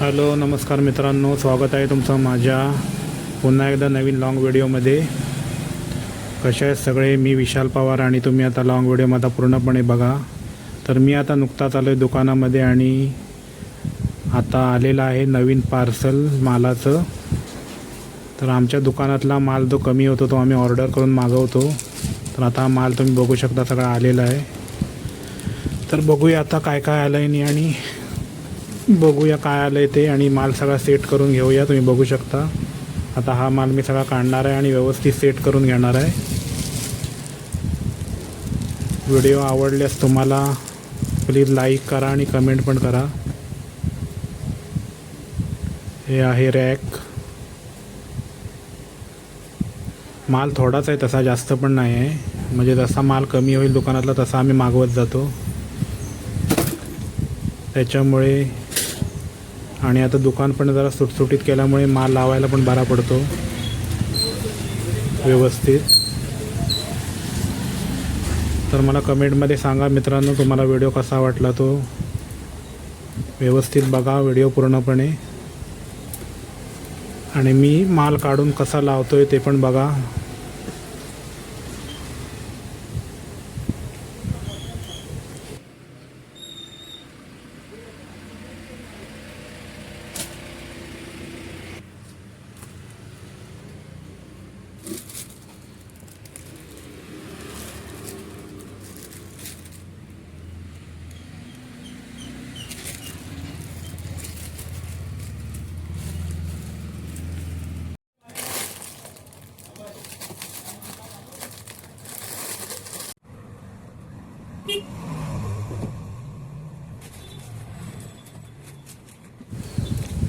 Hello नमस्कार मित्रांनो स्वागत आहे तुमचं माझ्या पुन्हा एकदा नवीन लाँग व्हिडिओमध्ये कसे आहेत सगळे? मी विशाल पवार आणि तुम्ही आता लाँग आता पूर्णपणे बघा. तर मी आता नुकताच आलो आहे दुकानामध्ये आणि आता आलेलं आहे नवीन पार्सल मालाचं. तर आमच्या दुकानातला माल जो कमी होतो तो आम्ही ऑर्डर करून मागवतो. तर आता हा माल तुम्ही बघू शकता सगळा आलेला आहे. तर बघूया आता काय काय आलं आहे आणि बघूया काय आलं आहे ते आणि माल सगळा सेट करून घेऊया. तुम्ही बघू शकता. आता हा माल मी सगळा काढणार आहे आणि व्यवस्थित सेट करून घेणार आहे. व्हिडिओ आवडल्यास तुम्हाला प्लीज लाईक करा आणि कमेंट पण करा. हे आहे रॅक माल थोडाच आहे तसा जास्त पण नाही आहे. म्हणजे जसा माल कमी होईल दुकानातला तसा आम्ही मागवत जातो. त्याच्यामुळे आणि आता दुकान पण जरा सुटसुटीत केल्यामुळे माल लावायला पण बरा पडतो. व्यवस्थित. तर मला कमेंटमध्ये सांगा मित्रांनो तुम्हाला व्हिडिओ कसा वाटला तो? व्यवस्थित बघा व्हिडिओ पूर्णपणे. आणि मी माल काढून कसा लावतो आहे ते पण बघा.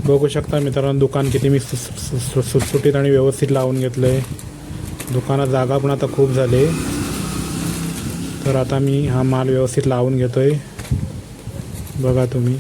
बघू शकता मित्रांनो दुकान किती मी सु- सु- सु- सुटसुटीत आणि व्यवस्थित लावून घेतलं आहे दुकानात जागा पण आता खूप झाले. तर आता मी हा माल व्यवस्थित लावून घेतो आहे बघा तुम्ही.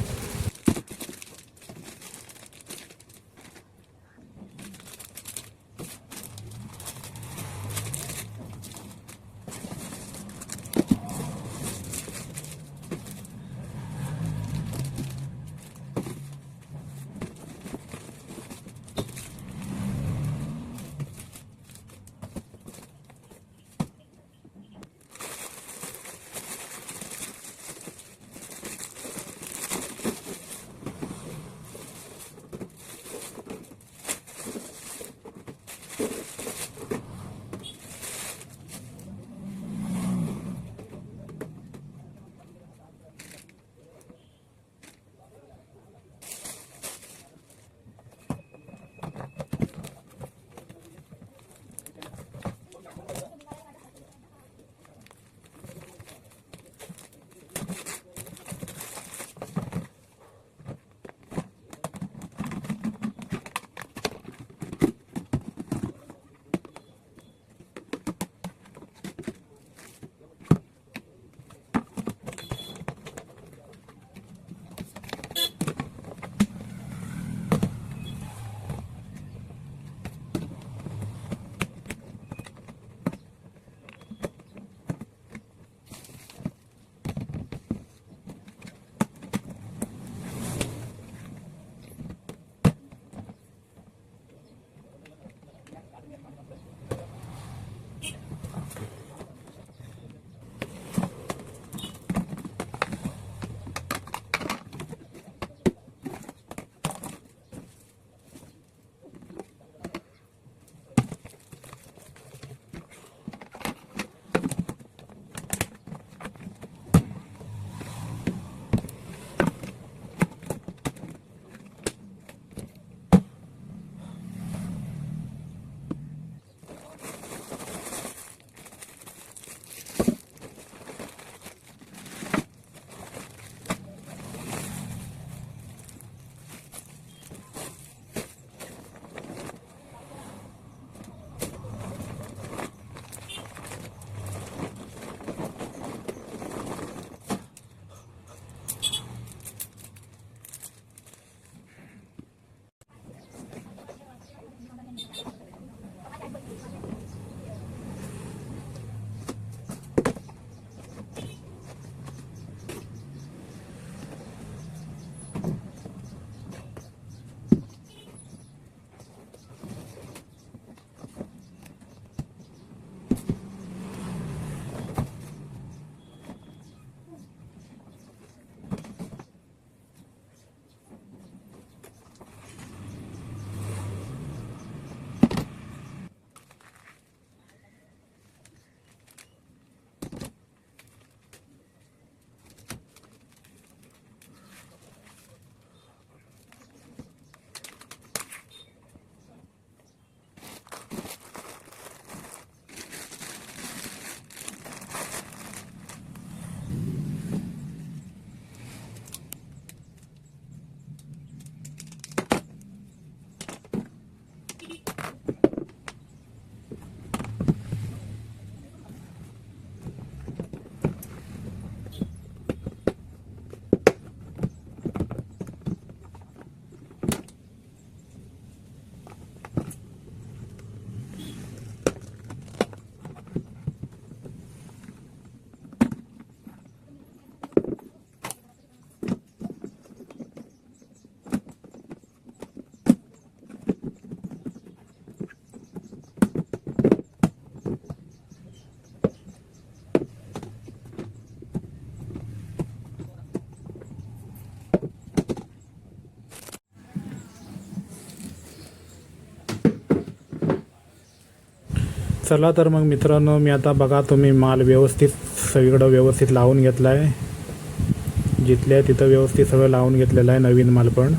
चला तर मग मित्रांनो मी आता बघा तुम्ही माल व्यवस्थित सगळीकडं व्यवस्थित लावून घेतला आहे जिथल्या तिथं व्यवस्थित सगळं लावून घेतलेलं आहे नवीन माल पण.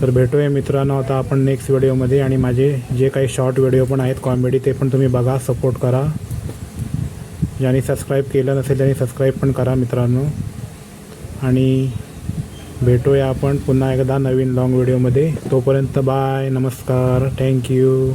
तर भेटूया मित्रांनो आता आपण नेक्स्ट व्हिडिओमध्ये आणि माझे जे काही शॉर्ट व्हिडिओ पण आहेत कॉमेडी ते पण तुम्ही बघा सपोर्ट करा. ज्यांनी सबस्क्राईब केलं नसेल त्यांनी सबस्क्राईब पण करा मित्रांनो. आणि भेटूया आपण पुन्हा एकदा नवीन लॉंग व्हिडिओमध्ये तोपर्यंत बाय नमस्कार थँक्यू